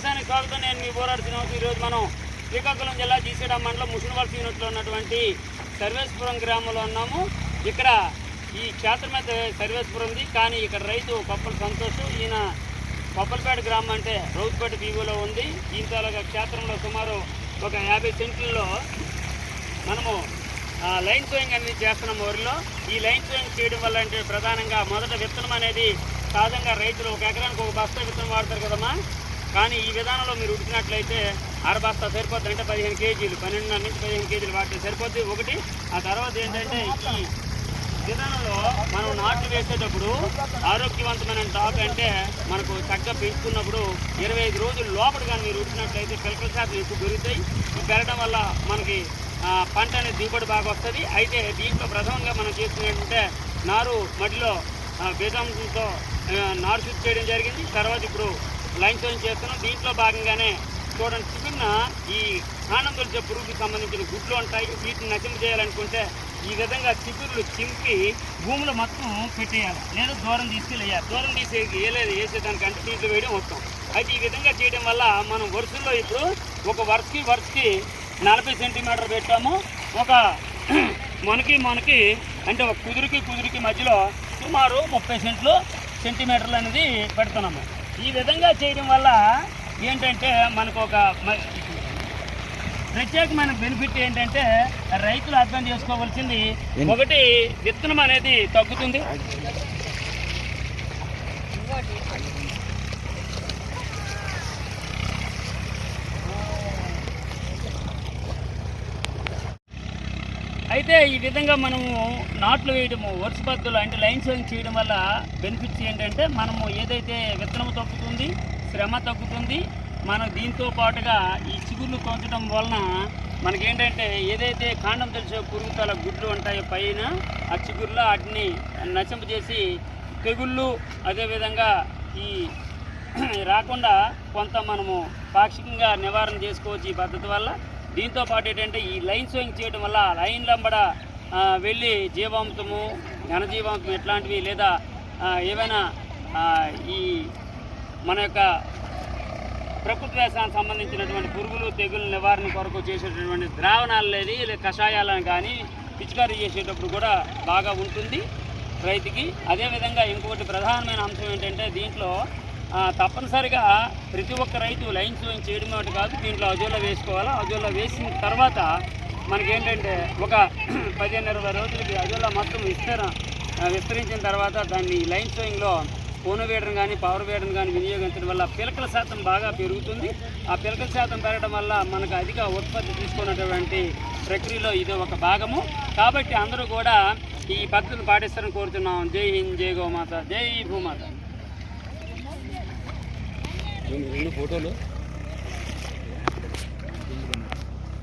వ్యవసాయానికి స్వాగతం. నేను మీ పోరాడు శ్రీనివాస్. ఈరోజు మనం శ్రీకాకుళం జిల్లా జీసీడ మండలం ముషినవలస యూనిట్లో ఉన్నటువంటి సర్వేశ్వరం గ్రామంలో ఉన్నాము. ఇక్కడ ఈ క్షేత్రం అయితే సర్వేశ్వరం ఉంది. కానీ ఇక్కడ రైతు కొప్పల సంతోష్. ఈయన పప్పలపేట గ్రామం అంటే రౌతుపేట బీవోలో ఉంది. దీంతో క్షేత్రంలో సుమారు ఒక యాభై సెంట్లలో మనము లైన్ సోయింగ్ అనేది చేస్తున్నాం ఊరిలో. ఈ లైన్ సోయింగ్ చేయడం వల్ల అంటే ప్రధానంగా మొదట విత్తనం అనేది సహజంగా రైతులు ఒక ఎకరానికి ఒక బస్తా విత్తనం వాడతారు కదమ్మా. కానీ ఈ విధానంలో మీరు ఉడికినట్లయితే అర బస్తా అంటే పదిహేను కేజీలు పన్నెండున్నర నుంచి పదిహేను కేజీలు వాటి సరిపోద్ది. ఒకటి ఆ తర్వాత ఏంటంటే ఈ విధానంలో మనం నాట్లు వేసేటప్పుడు ఆరోగ్యవంతమైన టాప్ అంటే మనకు చక్కగా పెంచుకున్నప్పుడు ఇరవై ఐదు రోజులు లోపల కానీ మీరు ఉడికినట్లయితే పిలకల శాతం ఎక్కువ పెరుగుతాయి ఇవి పెరగడం వల్ల మనకి పంట అనేది దిగుబడి బాగా వస్తుంది. అయితే దీంట్లో ప్రథమంగా మనం చేసుకునేటంటే నారు మడిలో ఆ, బీజంతో నారు శుద్ధి చేయడం జరిగింది. తర్వాత ఇప్పుడు లైన్ తోని చేస్తున్నాం దీంట్లో భాగంగానే చూడండి చిన్న ఈ కాండం తొలిచే పురుగుకి సంబంధించిన గుడ్లు ఉంటాయి. వీటిని నశింప చేయాలనుకుంటే ఈ విధంగా చిగుర్లు చింపి భూములు మొత్తం పెట్టేయాలి. లేదా దూరం తీసుకెళ్ళేయాలి. దూరం తీసే వేయలేదు వేసేదానికంటే దీంట్లో వేయడం వస్తాం అయితే ఈ విధంగా చేయడం వల్ల మనం వరుసల్లో ఇప్పుడు ఒక వరుసకి వరుసకి నలభై సెంటీమీటర్ పెట్టాము. ఒక మనకి మనకి అంటే ఒక కుదురుకి కుదురుకి మధ్యలో సుమారు ముప్పై సెంట్లు సెంటీమీటర్లు అనేది పెడుతున్నాము. ఈ విధంగా చేయడం వల్ల ఏంటంటే మనకు ఒక ప్రత్యేకమైన బెనిఫిట్ ఏంటంటే రైతులు అర్థం చేసుకోవాల్సింది ఒకటి విత్తనం అనేది తగ్గుతుంది. అయితే ఈ విధంగా మనము నాట్లు వేయడము వరుస పద్ధతులు అంటే లైన్ సోయింగ్ చేయడం వల్ల బెనిఫిట్స్ ఏంటంటే మనము ఏదైతే విత్తనం తగ్గుతుంది శ్రమ తగ్గుతుంది మనం దీంతో పాటుగా ఈ చిగుర్లు తోచడం వలన మనకేంటంటే ఏదైతే కాండం తెలిసే పురుగుతాల గుడ్లు ఉంటాయో పైన ఆ చిగుర్లో వాటిని నశింపజేసి తెగుళ్ళు అదేవిధంగా ఈ రాకుండా కొంత మనము పాక్షికంగా నివారణ చేసుకోవచ్చు ఈ పద్ధతి వల్ల. దీంతో పాటు ఏంటంటే ఈ లైన్ సోయింగ్ చేయడం వల్ల లైన్ లంబడ వెళ్ళి జీవాంశము ఘనజీవాంశం ఇట్లాంటివి లేదా ఏవైనా ఈ మన యొక్క ప్రకృతి వ్యవసాయానికి సంబంధించినటువంటి పురుగులు తెగులు నివారణ కొరకు చేసేటటువంటి ద్రావణాలు లేదు లేదా కషాయాలను కానీ పిచికారీ చేసేటప్పుడు కూడా బాగా ఉంటుంది రైతుకి. అదేవిధంగా ఇంకొకటి ప్రధానమైన అంశం ఏంటంటే దీంట్లో తప్పనిసరిగా ప్రతి ఒక్క రైతు లైన్ సోయింగ్ చేయడం ఒకటి కాదు దీంట్లో అజోలో వేసుకోవాలి? అజోలో వేసిన తర్వాత మనకేంటంటే ఒక పదిహేను ఇరవై రోజులకి అజోలా మొత్తం విస్తర విస్తరించిన తర్వాత దాన్ని లైన్ సోయింగ్లో పూన వేయడం కానీ పవర్ వేయడం కానీ వినియోగించడం వల్ల పిలకల శాతం బాగా పెరుగుతుంది. ఆ పిలకల శాతం పెరగడం వల్ల మనకు అధిక ఉత్పత్తి తీసుకున్నటువంటి ప్రక్రియలో ఇది ఒక భాగము. కాబట్టి అందరూ కూడా ఈ పద్ధతిని పాటిస్తారని కోరుతున్నాం. జై హింద్ జై గోమాత జై భూమాత. రెండు ఫోటోలు.